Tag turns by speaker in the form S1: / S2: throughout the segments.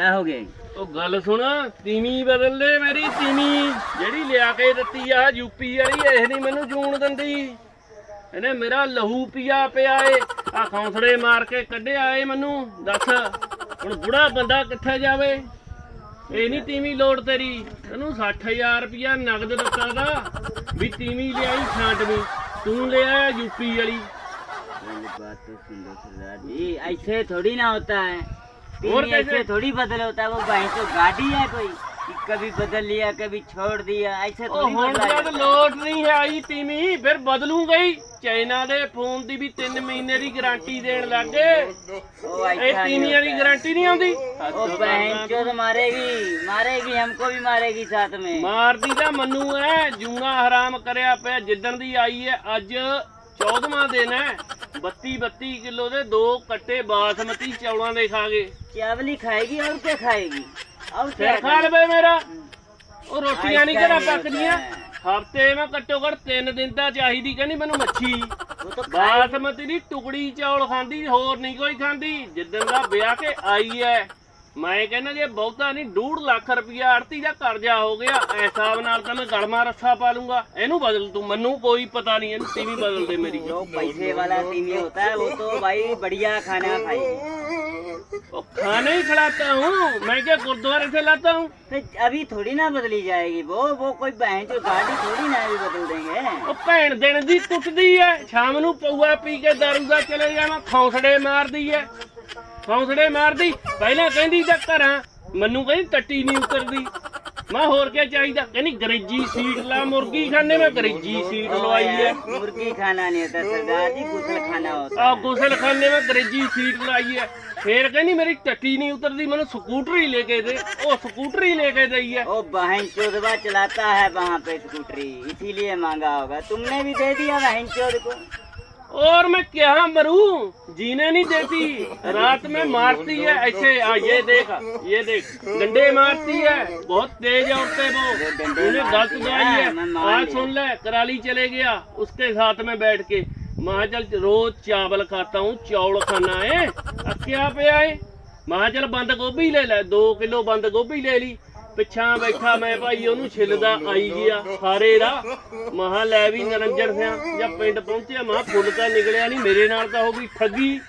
S1: क्या हो गया
S2: ਉਹ ਗੱਲ ਸੁਣ ਤੀਵੀਂ ਬਦਲ ਦੇ ਮੇਰੀ ਤੀਵੀਂ ਜਿਹੜੀ ਲਿਆ ਕੇ ਦਿੱਤੀ ਆ ਯੂਪੀ ਵਾਲੀ ਇਹ ਨਹੀਂ ਮੈਨੂੰ ਜੂਣ ਦਿੰਦੀ ਇਹਨੇ ਮੇਰਾ ਲਹੂ ਪੀਆ ਪਿਆ ਏ ਆ ਖੌਂਸੜੇ ਮਾਰ ਕੇ ਕੱਢਿਆ ਏ ਮੈਨੂੰ ਦੱਸ ਹੁਣ ਬੁੜਾ ਬੰਦਾ ਕਿੱਥੇ ਜਾਵੇ ਇਹ ਨਹੀਂ ਤੀਵੀਂ ਲੋੜ ਤੇਰੀ ਤੈਨੂੰ 60000 ਰੁਪਇਆ ਨਗਦ ਦਿੱਤਾ ਦਾ ਵੀ ਤੀਵੀਂ ਲਿਆਈ ਛਾਂਟਵੀਂ ਤੂੰ ਲਿਆ ਯੂਪੀ ਵਾਲੀ
S1: मेरी बात तो सुन लो सरदार जी ऐसे थोड़ी ना होता है
S2: और
S1: टीवी
S2: कैसे?
S1: ऐसे थोड़ी बदल होता है वो भाई तो गाड़ी है कोई कि कभी बदल लिया कभी छोड़ दिया ऐसे
S2: ਉਹ
S1: थोड़ी
S2: ਹੁਣ
S1: बदला
S2: ਜਦ
S1: जाता है।
S2: ਲੋਟ ਨਹੀਂ ਹੈ ਆਈ ਤੀਵੀਂ ਫਿਰ ਬਦਲੂਗਾ ਹੀ ਚਾਈਨਾ ਦੇ ਫੋਨ ਦੀ ਵੀ 3 ਮਹੀਨੇ ਦੀ ਗਾਰੰਟੀ ਦੇਣ ਲੱਗੇ
S1: वो
S2: ਇਹ
S1: ऐसा नहीं
S2: ਤੀਵੀਆਂ ਦੀ
S1: होता है।
S2: ਗਾਰੰਟੀ ਨਹੀਂ ਆਉਂਦੀ
S1: वो बहन चोद मारेगी मारेगी हमको भी मारेगी साथ में
S2: ਮਾਰਦੀ ਤਾਂ ਮੰਨੂ ਐ ਜੂਣਾ ਹਰਾਮ ਕਰਿਆ ਪਿਆ ਜਿੱਦਣ ਦੀ ਆਈ ਐ ਅੱਜ 14ਵਾਂ ਦਿਨ ਐ 32 32 ਕਿਲੋ ਦੇ ਦੋ ਕੱਟੇ ਬਾਸਮਤੀ ਚੌਲਾਂ ਦੇ ਖਾ ਗਏ
S1: ਚਾਵਲੀ ਖਾਏਗੀ ਔਰ ਕੀ ਖਾਏਗੀ? ਔਰ
S2: ਸਿਰ ਖਾ ਲਵੇ ਮੇਰਾ। ਉਹ ਰੋਟੀਆਂ ਨਹੀਂ ਘਰਾਂ ਪੱਕਦੀਆਂ। ਹਫ਼ਤੇ ਮੈਂ ਘੱਟੋ ਘੱਟ 3 ਦਿਨ ਦਾ ਚਾਹੀਦੀ ਕਹਿੰਦੀ ਮੈਨੂੰ ਮੱਛੀ। ਬਾਸਮਤੀ ਦੀ ਟੁਕੜੀ ਚੌਲ ਖਾਂਦੀ ਹੋਰ ਨਹੀਂ ਕੋਈ ਖਾਂਦੀ। ਜਿੱਦਣ ਦਾ ਵਿਆਹ ਕੇ ਆਈ ਐ ਮੈਂ ਕਹਿੰਦਾ ਜੇ ਬਹੁਤਾ ਨਹੀਂ 2.5 ਲੱਖ ਰੁਪਇਆ ਆੜਤੀ ਦਾ ਕਰਜ਼ਾ ਹੋ ਗਿਆ ਐ ਹਿਸਾਬ ਨਾਲ ਤਾਂ ਮੈਂ ਗਲਮਾ ਰੱਸਾ ਪਾ ਲੂੰਗਾ ਇਹਨੂੰ ਬਦਲ ਤੂੰ ਮੈਨੂੰ ਕੋਈ ਪਤਾ ਨਹੀਂ ਇਹਨੂੰ ਟੀਵੀ ਬਦਲ ਦੇ ਮੇਰੀ
S1: जो पैसे वाला टीवी होता है वो तो भाई बढ़िया खाना खाएगी
S2: ਉਹ खाने ही खिलाता हूँ मैं क्या गुरुद्वारे से लाता हूँ
S1: तो अभी थोड़ी ना बदली जाएगी वो वो कोई बहन जो गाड़ी थोड़ी ना अभी बदल देंगे
S2: ਉਹ ਭੈਣ ਦਿਨ ਦੀ ਟੁੱਟਦੀ ਐ ਸ਼ਾਮ ਨੂੰ ਪਊਆ ਪੀ ਕੇ ਦਾਰੂ ਦਾ ਚਲੇ ਜਾਣਾ ਖੌਂਸੜੇ ਮਾਰਦੀ ਐ ਖੌਂਸੜੇ ਮਾਰਦੀ ਪਹਿਲਾਂ ਕਹਿੰਦੀ ਤਾਂ ਘਰਾਂ ਮੈਨੂੰ ਕਹਿੰਦੀ ਟੱਟੀ ਨਹੀਂ ਉਤਰਦੀ ਮੈਂ ਹੋਰ ਕੀ ਚਾਹੀਦਾ ਕਹਿੰਦੀ ਗਰੇਜੀ ਸੀਟ ਲਾ ਮੁਰਗੀ ਖਾਨੇ ਮੈਂ ਗਰੇਜੀ ਸੀਟ ਲਵਾਈ ਐ
S1: मुर्गी खाना नहीं होता सरदार जी गुसल खाना होता
S2: ਆ
S1: है
S2: ਗੁਸਲ ਖਾਨੇ ਮੈਂ ਗਰੇਜੀ ਸੀਟ ਲਾਈ ਐ ਫੇਰ ਕਹਿੰਦੀ ਮੇਰੀ ਟੱਟੀ ਨਹੀਂ ਉਤਰਦੀ ਮੈਨੂੰ ਸਕੂਟਰੀ ਲੈ ਕੇ ਦੇ ਉਹ ਸਕੂਟਰੀ ਲੈ ਕੇ ਦਈ ਐ
S1: वो बहन चोदवा चलाता है वहाँ पे स्कूटरी इसीलिए महंगा होगा तुमने भी दे दिया बहन चोद को
S2: और मैं क्या मरू? जीने नहीं देती। रात में मारती है। ऐसे आ, ये देख ये देख। डंडे मारती है। बहुत तेज है उठते
S1: वो।
S2: उन्हें
S1: दस
S2: गाई
S1: है।
S2: आज सुन ले कराली चले गया। उसके साथ में बैठ के। महाजल रोज चावल खाता हूँ चावल खाना है। क्या पे आए? महाजल बंद गोभी ले ले। दो किलो बंद गोभी ले ली। ਪਿੱਛਾਂ ਬੈਠਾ ਮੈਂ ਭਾਈ, ਉਹਨੂੰ ਛਿੱਲਦਾ ਆਈ ਗਿਆ ਸਾਰੇ ਦਾ। ਮਹਾ ਲੈ ਵੀ ਨਰੰਜਨ ਸਿਆ, ਜਾਂ ਪਿੰਡ ਪਹੁੰਚਿਆ, ਮਹਾ ਫੁੱਲ ਤਾਂ ਨਿਕਲਿਆ ਨਹੀਂ ਮੇਰੇ ਨਾਲ ਤਾਂ ਹੋ ਗਈ ਠੱਗੀ।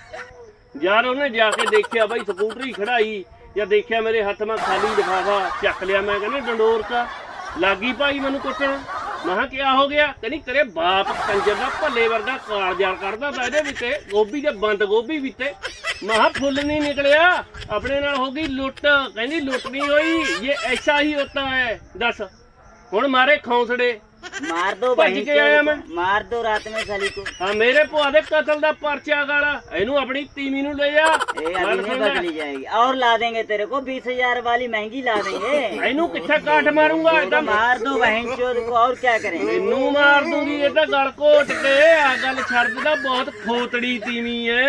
S2: ਯਾਰ ਉਹਨੇ ਜਾ ਕੇ ਦੇਖਿਆ ਭਾਈ ਸਕੂਟਰੀ ਖੜਾਈ, ਜਾਂ ਦੇਖਿਆ ਮੇਰੇ ਹੱਥ ਮੈਂ ਖਾਲੀ ਲਿਫਾਫਾ ਚੱਕ ਲਿਆ, ਮੈਂ ਕਹਿੰਦਾ ਡੰਡੋਰ ਕਾ ਲਾਗੀ ਭਾਈ ਮੈਨੂੰ ਕੁੱਟਣ। ਮਹਾ ਕਿਆ ਹੋ ਗਿਆ? ਕਹਿੰਦੀ ਤੇਰੇ ਬਾਪ ਕੰਜਰ ਦਾ ਭੱਲੇ ਵਰਗਾ ਕਾਲਜਾਰ ਕਰਦਾ ਤਾਂ ਇਹਦੇ ਵਿੱਚ, ਗੋਭੀ ਦੇ ਬੰਦ ਗੋਭੀ ਵਿੱਚ। ਮਹਾ ਫੁੱਲ ਨਹੀਂ ਨਿਕਲਿਆ ਆਪਣੇ ਨਾਲ ਹੋ ਗਈ ਲੁੱਟ ਕਹਿੰਦੀ ਲੁੱਟ ਨਹੀਂ ਹੋਈ ਇਹ ਐਸਾ ਹੀ ਹੁੰਦਾ ਹੈ ਦੱਸ ਹੁਣ ਮਾਰੇ ਖੌਂਸੜੇ
S1: मार दो
S2: भज
S1: बहन
S2: के आया
S1: चोद
S2: मैं।
S1: को। मार दो रात में साली को
S2: ਹਾਂ ਮੇਰੇ ਭੂਆ ਦੇ ਕਤਲ ਦਾ ਪਰਚਾ ਗਾਲਾ ਇਹਨੂੰ ਆਪਣੀ ਤੀਵੀਂ ਨੂੰ ਲੈ ਜਾ
S1: ए,
S2: ਗੱਲ
S1: अभी नहीं
S2: ਸੁਣ ਲੈ।
S1: बदली जाएगी और ला देंगे तेरे को बीस हजार वाली महंगी ला देंगे
S2: ਇਹਨੂੰ ਕਿੱਥੇ ਕਾਠ ਮਾਰੂੰਗਾ
S1: तो
S2: ਏਦਾਂ
S1: मार दो बहन चोद को और क्या करेंगे
S2: ਮੈਨੂੰ ਮਾਰ ਦੂੰਗੀ ਇਹ ਤਾਂ ਗਲ ਘੋਟ ਕੇ ਆ ਗੱਲ ਛੱਡ ਦਿੱਤਾ ਬਹੁਤ ਖੋਤੜੀ ਤੀਵੀਂ ਐ